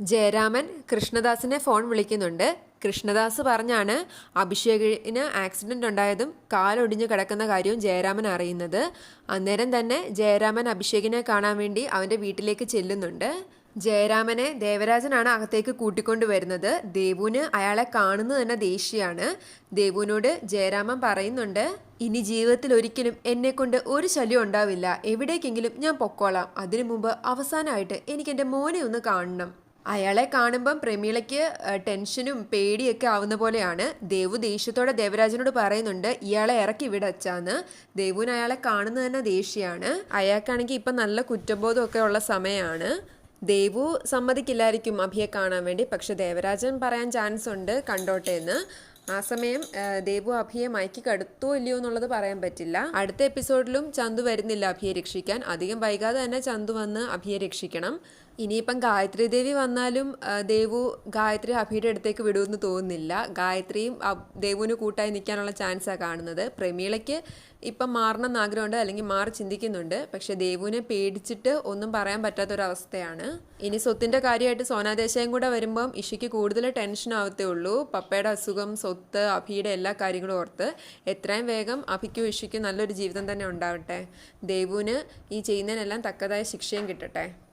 Jayaraman കൃഷ്ണദാസിനെ phone വിളിക്കുന്നുണ്ട്. കൃഷ്ണദാസ് പറഞ്ഞാണ് അഭിഷേകിന് accident ഉണ്ടായതും കാലൊടിഞ്ഞു കിടക്കുന്ന കാര്യവും ജയരാമൻ അറിയുന്നത്. അന്നേരം തന്നെ ജയരാമൻ അഭിഷേകിനെ കാണാൻ വേണ്ടി അവന്റെ വീട്ടിലേക്ക് ചെല്ലുന്നുണ്ട്. ജയരാമനെ ദേവരാജനാണ് അകത്തേക്ക് കൂട്ടിക്കൊണ്ടു വരുന്നത്. ദേവുവിന് അയാളെ കാണുന്നത് തന്നെ ദേഷ്യമാണ്. ദേവുവിനോട് ജയരാമൻ പറയുന്നുണ്ട് ഇനി ജീവിതത്തിൽ ഒരിക്കലും എന്നെ കൊണ്ട് ഒരു ശല്യം ഉണ്ടാവില്ല. എവിടേക്കെങ്കിലും ഞാൻ പൊക്കോളാം. അതിനു മുമ്പ് അവസാനമായിട്ട് എനിക്ക് എന്റെ മോനെ ഒന്ന് കാണണം. അയാളെ കാണുമ്പം പ്രമീളയ്ക്ക് ടെൻഷനും പേടിയൊക്കെ ആവുന്ന പോലെയാണ്. ദേവു ദേഷ്യത്തോടെ ദേവരാജനോട് പറയുന്നുണ്ട് ഇയാളെ ഇറക്കി ഇവിടെ വിടച്ചാന്ന് ദേവുവിന് അയാളെ കാണുന്നത് തന്നെ ദേഷ്യമാണ്. അയാൾക്കാണെങ്കിൽ ഇപ്പം നല്ല കുറ്റബോധമൊക്കെ ഉള്ള സമയമാണ് ദേവു സമ്മതിക്കില്ലായിരിക്കും അഭിയെ കാണാൻ വേണ്ടി. പക്ഷെ ദേവരാജൻ പറയാൻ ചാൻസ് ഉണ്ട് കണ്ടോട്ടെ എന്ന്. ആ സമയം ദേവു അഭിയെ മയക്കി കടുത്തോ ഇല്ലയോ എന്നുള്ളത് പറയാൻ പറ്റില്ല. അടുത്ത എപ്പിസോഡിലും ചന്തു വരുന്നില്ല അഭിയെ രക്ഷിക്കാൻ. അധികം വൈകാതെ തന്നെ ചന്തു വന്ന് അഭിയെ രക്ഷിക്കണം. ഇനിയിപ്പം ഗായത്രി ദേവി വന്നാലും ദേവു ഗായത്രി അഭിയുടെ അടുത്തേക്ക് വിടുമെന്ന് തോന്നുന്നില്ല. ഗായത്രിയും ദേവുവിന് കൂട്ടായി നിൽക്കാനുള്ള ചാൻസാണ് കാണുന്നത്. പ്രമീളയ്ക്ക് ഇപ്പം മാറണം എന്ന് ആഗ്രഹമുണ്ട് അല്ലെങ്കിൽ മാറി ചിന്തിക്കുന്നുണ്ട്. പക്ഷെ ദേവുവിനെ പേടിച്ചിട്ട് ഒന്നും പറയാൻ പറ്റാത്തൊരവസ്ഥയാണ്. ഇനി സ്വത്തിന്റെ കാര്യമായിട്ട് സോനാദേശയും കൂടെ വരുമ്പം ഇഷയ്ക്ക് കൂടുതൽ ടെൻഷൻ ആവത്തേ ഉള്ളൂ. പപ്പയുടെ അസുഖം സ്വത്ത് അഭിയുടെ എല്ലാ കാര്യങ്ങളും ഓർത്ത് എത്രയും വേഗം അഭിക്കും ഇഷയ്ക്കും നല്ലൊരു ജീവിതം തന്നെ ഉണ്ടാവട്ടെ. ദേവുവിന് ഈ ചെയ്യുന്നതിനെല്ലാം തക്കതായ ശിക്ഷയും കിട്ടട്ടെ.